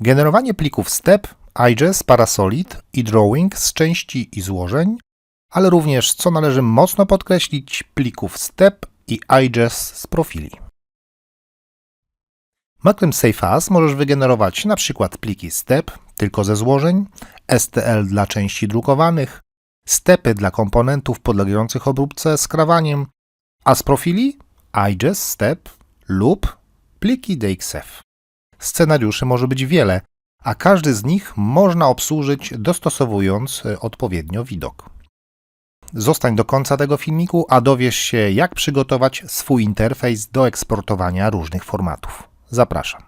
Generowanie plików STEP, IGES, Parasolid i Drawing z części i złożeń, ale również, co należy mocno podkreślić, plików STEP i IGES z profili. Makrem SafeAs możesz wygenerować np. pliki STEP tylko ze złożeń, STL dla części drukowanych, stepy dla komponentów podlegających obróbce skrawaniem, a z profili IGES, STEP lub pliki DXF. Scenariuszy może być wiele, a każdy z nich można obsłużyć dostosowując e, odpowiednio widok. Zostań do końca tego filmiku, a dowiesz się, jak przygotować swój interfejs do eksportowania różnych formatów. Zapraszam.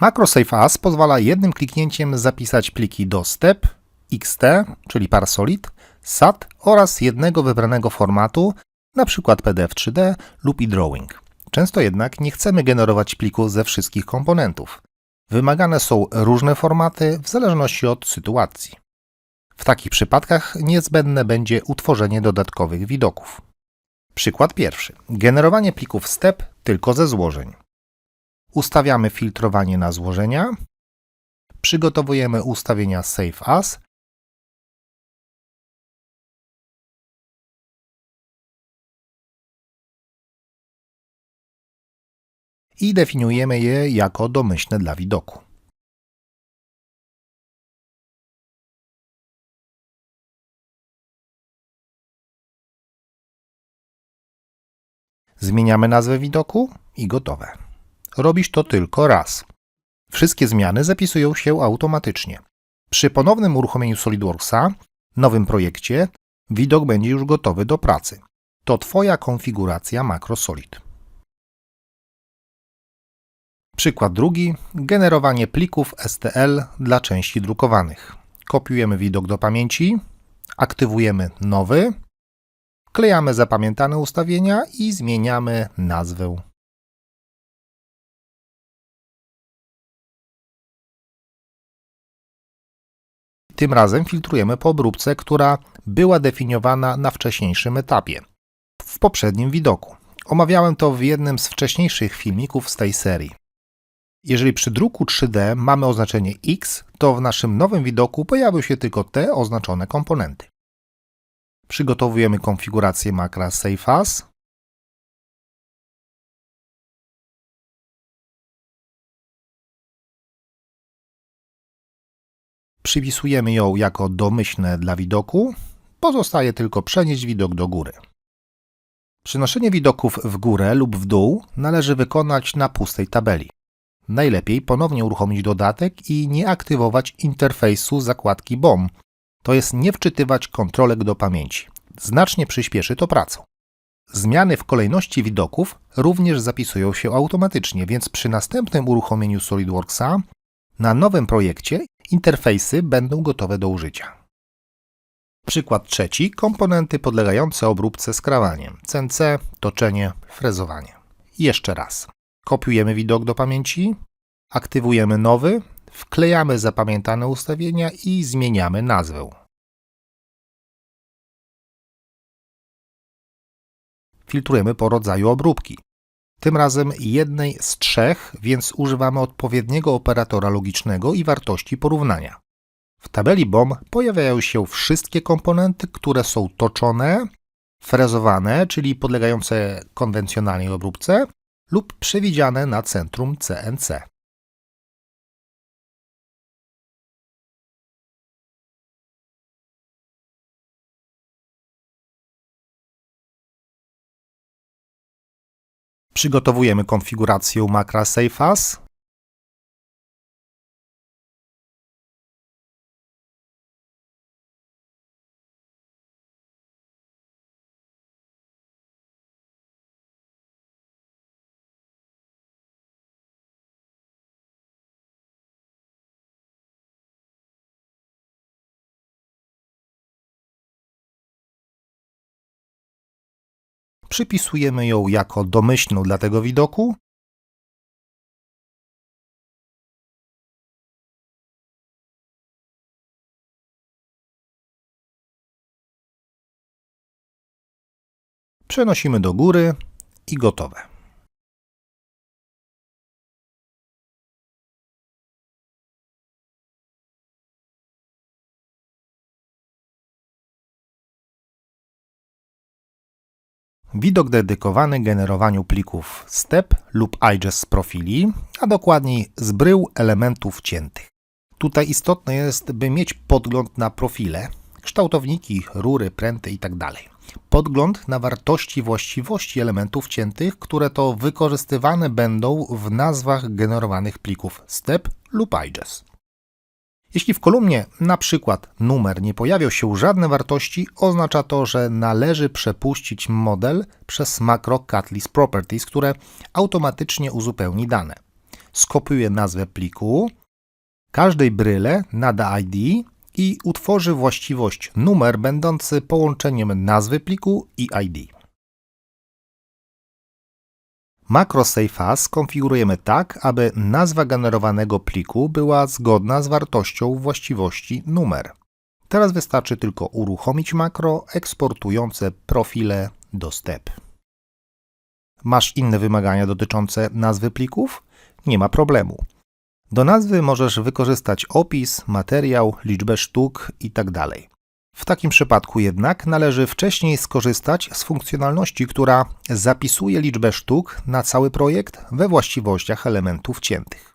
Makro SafeAs pozwala jednym kliknięciem zapisać pliki do STEP, XT, czyli Parasolid, SAT oraz jednego wybranego formatu, np. PDF 3D lub e-drawing. Często jednak nie chcemy generować plików ze wszystkich komponentów. Wymagane są różne formaty w zależności od sytuacji. W takich przypadkach niezbędne będzie utworzenie dodatkowych widoków. Przykład pierwszy. Generowanie plików STEP tylko ze złożeń. Ustawiamy filtrowanie na złożenia. Przygotowujemy ustawienia Save As. I definiujemy je jako domyślne dla widoku. Zmieniamy nazwę widoku i gotowe. Robisz to tylko raz. Wszystkie zmiany zapisują się automatycznie. Przy ponownym uruchomieniu SolidWorksa, nowym projekcie, widok będzie już gotowy do pracy. To Twoja konfiguracja MacroSolid. Przykład drugi. Generowanie plików STL dla części drukowanych. Kopiujemy widok do pamięci, aktywujemy nowy, wklejamy zapamiętane ustawienia i zmieniamy nazwę Tym razem filtrujemy po obróbce, która była definiowana na wcześniejszym etapie, w poprzednim widoku. Omawiałem to w jednym z wcześniejszych filmików z tej serii. Jeżeli przy druku 3D mamy oznaczenie X, to w naszym nowym widoku pojawią się tylko te oznaczone komponenty. Przygotowujemy konfigurację makra SafeAs. Przypisujemy ją jako domyślne dla widoku. Pozostaje tylko przenieść widok do góry. Przenoszenie widoków w górę lub w dół należy wykonać na pustej tabeli. Najlepiej ponownie uruchomić dodatek i nie aktywować interfejsu zakładki BOM, to jest nie wczytywać kontrolek do pamięci. Znacznie przyspieszy to pracę. Zmiany w kolejności widoków również zapisują się automatycznie, więc przy następnym uruchomieniu SolidWorksa na nowym projekcie interfejsy będą gotowe do użycia. Przykład trzeci. Komponenty podlegające obróbce skrawaniem. CNC, toczenie, frezowanie. Jeszcze raz. Kopiujemy widok do pamięci, aktywujemy nowy, wklejamy zapamiętane ustawienia i zmieniamy nazwę. Filtrujemy po rodzaju obróbki. Tym razem jednej z trzech, więc używamy odpowiedniego operatora logicznego i wartości porównania. W tabeli BOM pojawiają się wszystkie komponenty, które są toczone, frezowane, czyli podlegające konwencjonalnej obróbce, lub przewidziane na centrum CNC. Przygotowujemy konfigurację makra SafeAs. Przypisujemy ją jako domyślną dla tego widoku. Przenosimy do góry i gotowe. Widok dedykowany generowaniu plików STEP lub IGES z profili, a dokładniej z brył elementów ciętych. Tutaj istotne jest, by mieć podgląd na profile, kształtowniki, rury, pręty itd. Podgląd na wartości właściwości elementów ciętych, które to wykorzystywane będą w nazwach generowanych plików STEP lub IGES. Jeśli w kolumnie na przykład numer nie pojawią się żadne wartości, oznacza to, że należy przepuścić model przez makro Catalyst Properties, które automatycznie uzupełni dane. Skopiuje nazwę pliku, każdej bryle nada ID i utworzy właściwość numer będący połączeniem nazwy pliku i ID. Makro SafeAs konfigurujemy tak, aby nazwa generowanego pliku była zgodna z wartością właściwości numer. Teraz wystarczy tylko uruchomić makro eksportujące profile do STEP. Masz inne wymagania dotyczące nazwy plików? Nie ma problemu. Do nazwy możesz wykorzystać opis, materiał, liczbę sztuk itd. W takim przypadku jednak należy wcześniej skorzystać z funkcjonalności, która zapisuje liczbę sztuk na cały projekt we właściwościach elementów ciętych.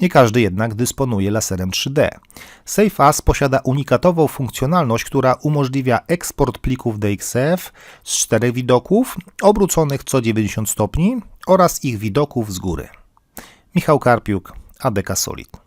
Nie każdy jednak dysponuje laserem 3D. SafeAS posiada unikatową funkcjonalność, która umożliwia eksport plików DXF z czterech widoków, obróconych co 90 stopni oraz ich widoków z góry. Michał Karpiuk, ADK Solid.